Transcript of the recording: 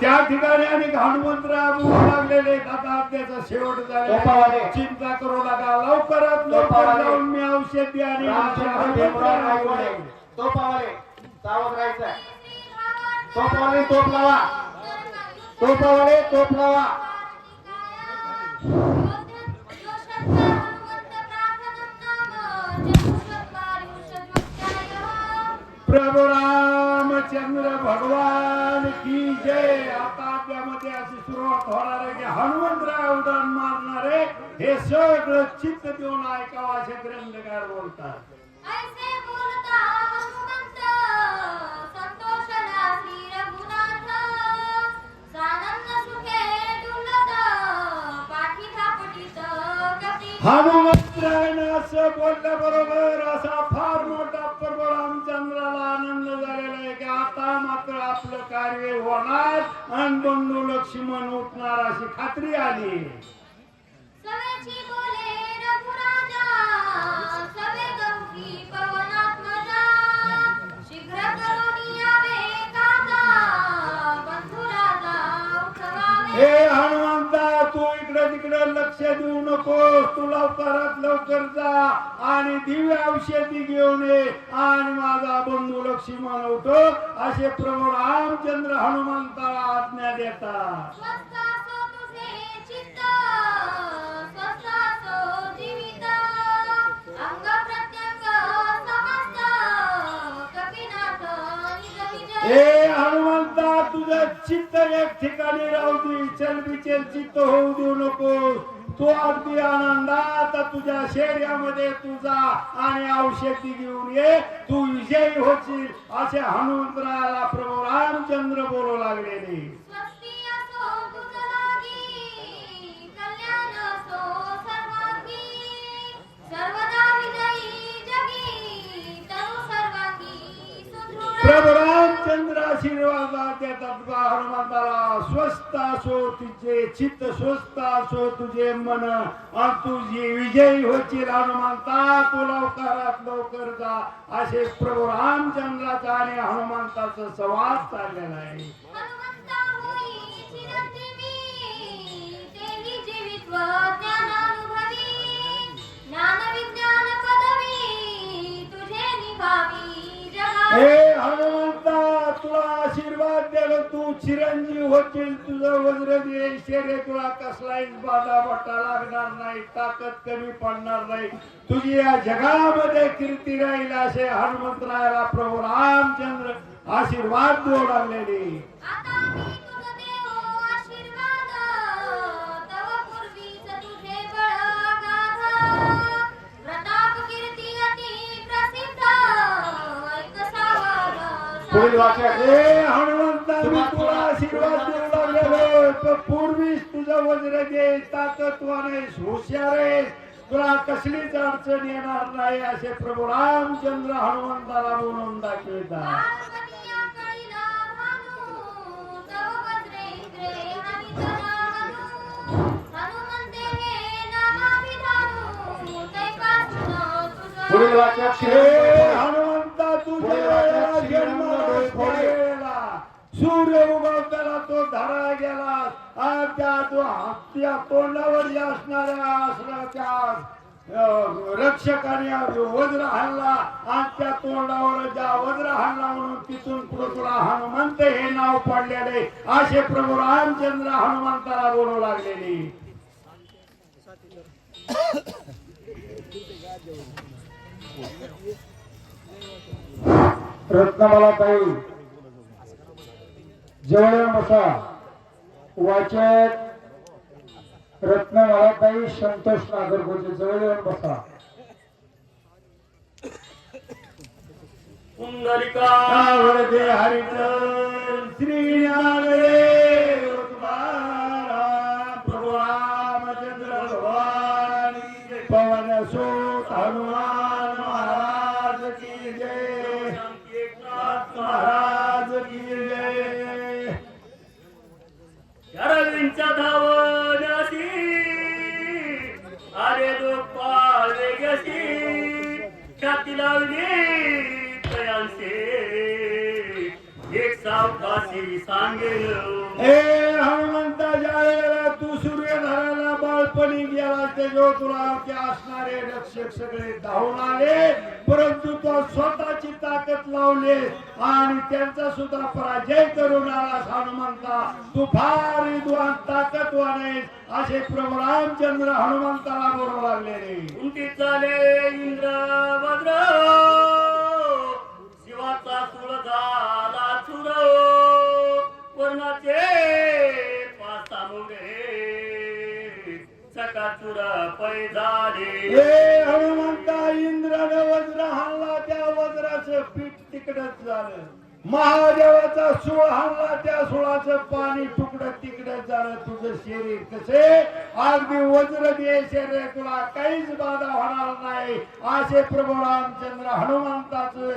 त्या ठिकाणी आणि हनुमंतराव बोलू लागलेले. आता त्याचा शेवट. झाला चिंता करू नका. लवकरात लवकर. जाऊन मी औषधी आणि तोपावाले. सावध राहायचं तोपावाले तोप लावा. तोपावाले तोप लावा. प्रभू रामचंद्र भगवान की जय. आता त्यामध्ये अशी सुरुवात होणार आहे की हनुमंतराव उड्डाण मारणारे हे सगळं चित्त देऊन ऐकावं असे ग्रंथकार बोलतात. हनुमंतरायनं असं बोलल्या बरोबर असा फार मोठा प्रभू रामचंद्राला आनंद झालेला आता मात्र आपलं कार्य होणार आणि बंधू लक्ष्मण उठणार अशी खात्री आली. हे हनुमंता तू इकडे तिकडे लक्ष देऊ नकोस तू लवकरात लवकर जा आणि दिव्य औषधी घेऊन ये. आणि माझा बंधू लक्ष्मण उठो असे प्रभू रामचंद्र हनुमंताला आज्ञा देतात. असो तुझे चित्त तुझं चित्त एक ठिकाणी राहू दे. चल बिचल चित्त होऊ देऊ नको. तो अगदी आनंदात तुझ्या शरीरामध्ये तुझा आणि औषधी घेऊन ये. तू विजयी होशील. असे हनुमंतराला प्रभू रामचंद्र बोलू लागलेले. देतात बा हनुमंताला स्वस्त असो तुझे चित्त स्वस्त असो तुझे मन आणि तुझी विजयी होतील. हनुमंता तू लवकरात लवकर जा. असे प्रभू रामचंद्राचा आणि हनुमंताचा संवाद चाललेला आहे. हनुमंता द्यायला तू चिरंजीव होतील तुझं वज्र दे शरीर तुला कसलाही बाधा बट्टा लागणार नाही ताकद कमी पडणार नाही. तुझी या जगामध्ये कीर्ती राहील असे हनुमंतरायाला प्रभू रामचंद्र आशीर्वाद देऊ लागलेले. आता मी लागलेलो पूर्वीच तुझं वज्र दे ताकदवाने हुशार आहेस तुला कसलीच अडचण येणार नाही असे प्रभू रामचंद्र हनुमंताला बोलून दाखवितात पार्वती आकळीला भानू तव वज्रे इंद्रे हरितला हनु हनुमंते हे नामाभिधानू तैपासून पुढील तुझं वाक्य हे हनुमंता तुझ्या जन्म पडेला सूर्य उगवताना तो धरा गेला आणि त्या तो तोंडावर असणाऱ्या असणाऱ्या रक्षकाने वज्र हल्ला आणि त्या तोंडावर ज्या वज्र हल्ला म्हणून तिथून पुढे तुला हनुमंत हे नाव पडलेले असे प्रभू रामचंद्र हनुमंताला बोलू लागलेले. रत्नमाला ताई जवळ बसा. वाचक रत्नमाला ताई संतोष नागरगोजे जवळ येऊन बसा. वरदे हरिचंद श्री तुकाराम प्रभु रामचंद्र भगवान पवन सूत हनुमान सांगेल. हे हनुमंता ज्या तू सूर्यधराला बाळपणी गेला त्याच्यावर तुला ते असणारे रक्षक सगळे धावून आले परंतु तो स्वतःची ताकद लावले आणि त्यांचा सुद्धा पराजय करून आलास हनुमंता. तू फार विद्वान ताकदवान आहेस असे प्रभू रामचंद्र हनुमंताला बोलू लागलेले उंटी चाले इंद्र चकाचुर पै हे हनुमंता इंद्रानं वज्र हाणला त्या वज्राचं पीठ तिकडच झालं. महादेवाचा सुळ हाणला त्या सुळाचं पाणी तुकडं तिकडच झालं. तुझं शरीर कसे? अगदी वज्र दे शरीर तुला काहीच बाधा होणार नाही. असे प्रभू रामचंद्र हनुमंताचं